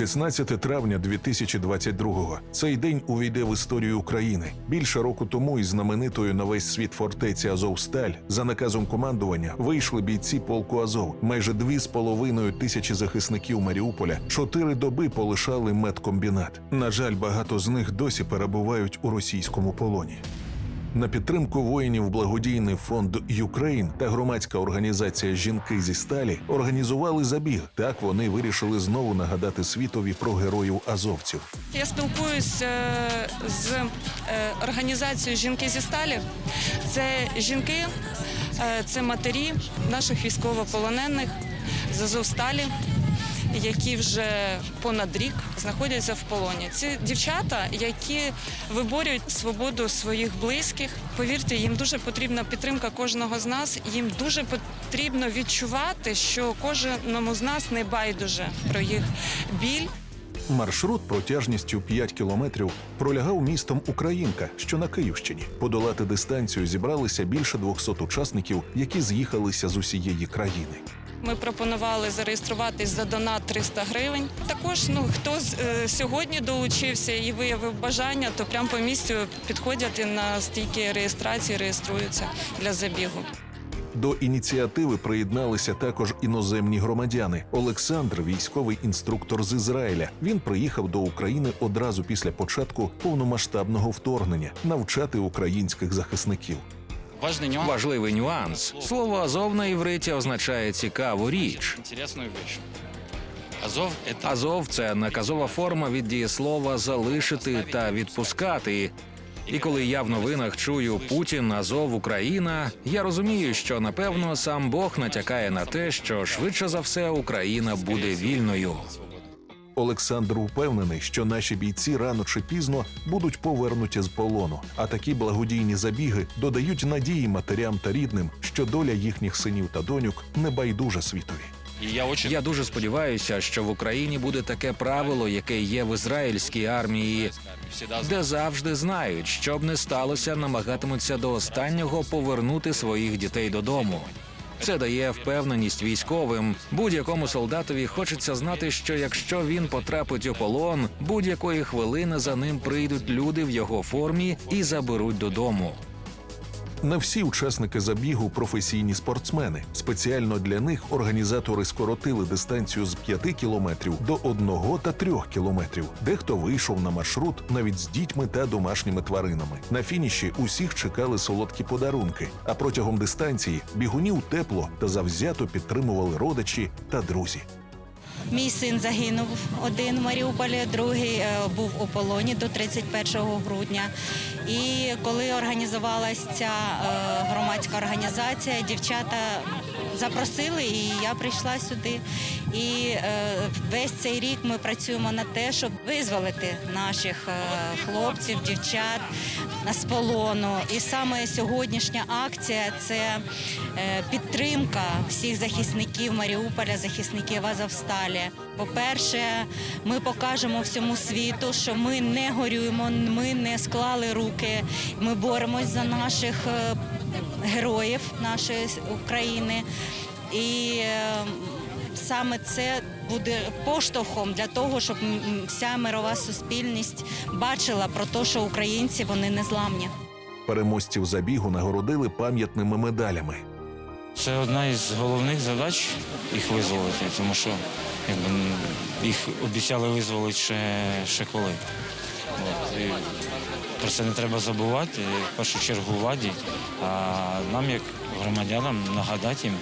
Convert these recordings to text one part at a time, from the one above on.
16 травня 2022-го. Цей день увійде в історію України. Більше року тому із знаменитою на весь світ фортеці Азовсталь за наказом командування вийшли бійці полку Азов. Майже дві з половиною тисячі захисників Маріуполя чотири доби полишали медкомбінат. На жаль, багато з них досі перебувають у російському полоні. На підтримку воїнів благодійний фонд Юкрейн та громадська організація Жінки зі сталі організували забіг. Так вони вирішили знову нагадати світові про героїв азовців. Я спілкуюся з е, організацією Жінки зі сталі. Це жінки, е, це матері наших військовополонених з Азовсталі, які вже понад рік знаходяться в полоні. Ці дівчата, які виборюють свободу своїх близьких. Повірте, їм дуже потрібна підтримка кожного з нас. Їм дуже потрібно відчувати, що кожному з нас не байдуже про їх біль. Маршрут протяжністю 5 кілометрів пролягав містом Українка, що на Київщині. Подолати дистанцію зібралися більше 200 учасників, які з'їхалися з усієї країни. Ми пропонували зареєструватись за донат 300 гривень. Також ну хто е, сьогодні долучився і виявив бажання, то прямо по місцю підходять і на стійки реєстрації, реєструються для забігу. До ініціативи приєдналися також іноземні громадяни. Олександр, військовий інструктор з Ізраїля. Він приїхав до України одразу після початку повномасштабного вторгнення навчати українських захисників. Важливий нюанс. Слово Азов на івриті означає цікаву річ. Азов – Азов це наказова форма від дієслова залишити та відпускати. І коли я в новинах чую Путін, Азов, Україна, я розумію, що напевно сам Бог натякає на те, що швидше за все Україна буде вільною. Олександр упевнений, що наші бійці рано чи пізно будуть повернуті з полону. А такі благодійні забіги додають надії матерям та рідним, що доля їхніх синів та доньок не байдужа світові. Я дуже сподіваюся, що в Україні буде таке правило, яке є в ізраїльській армії, де завжди знають, що б не сталося, намагатимуться до останнього повернути своїх дітей додому. Це дає впевненість військовим. Будь-якому солдатові хочеться знати, що якщо він потрапить у полон, будь-якої хвилини за ним прийдуть люди в його формі і заберуть додому. Не всі учасники забігу професійні спортсмени. Спеціально для них організатори скоротили дистанцію з 5 кілометрів до 1 та 3 кілометрів. Дехто вийшов на маршрут навіть з дітьми та домашніми тваринами. На фініші усіх чекали солодкі подарунки. А протягом дистанції бігунів тепло та завзято підтримували родичі та друзі. Мій син загинув один в Маріуполі, другий е, був у полоні до 31 грудня. І коли організувалася ця е, громадська організація, дівчата запросили, і я прийшла сюди. І е, весь цей рік ми працюємо на те, щоб визволити наших е, хлопців, дівчат з полону. І саме сьогоднішня акція це е, підтримка всіх захисників Маріуполя, захисників Азовсталі. По-перше, ми покажемо всьому світу, що ми не горюємо, ми не склали руки. Ми боремось за наших е, героїв нашої України. І е, саме це буде поштовхом для того, щоб вся мирова суспільність бачила про те, що українці вони не зламні. Переможців забігу нагородили пам'ятними медалями. Це одна із головних задач їх визволити, тому що якби, їх обіцяли визволити ще, ще коли. От, і про це не треба забувати, в першу чергу владі, а нам, як громадянам, нагадати їм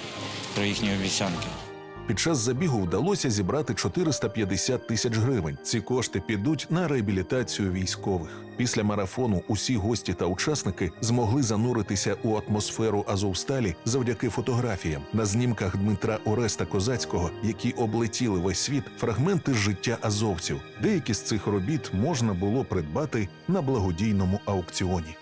про їхні обіцянки. Під час забігу вдалося зібрати 450 тисяч гривень. Ці кошти підуть на реабілітацію військових. Після марафону усі гості та учасники змогли зануритися у атмосферу Азовсталі завдяки фотографіям. На знімках Дмитра Ореста Козацького, які облетіли весь світ, фрагменти життя азовців. Деякі з цих робіт можна було придбати на благодійному аукціоні.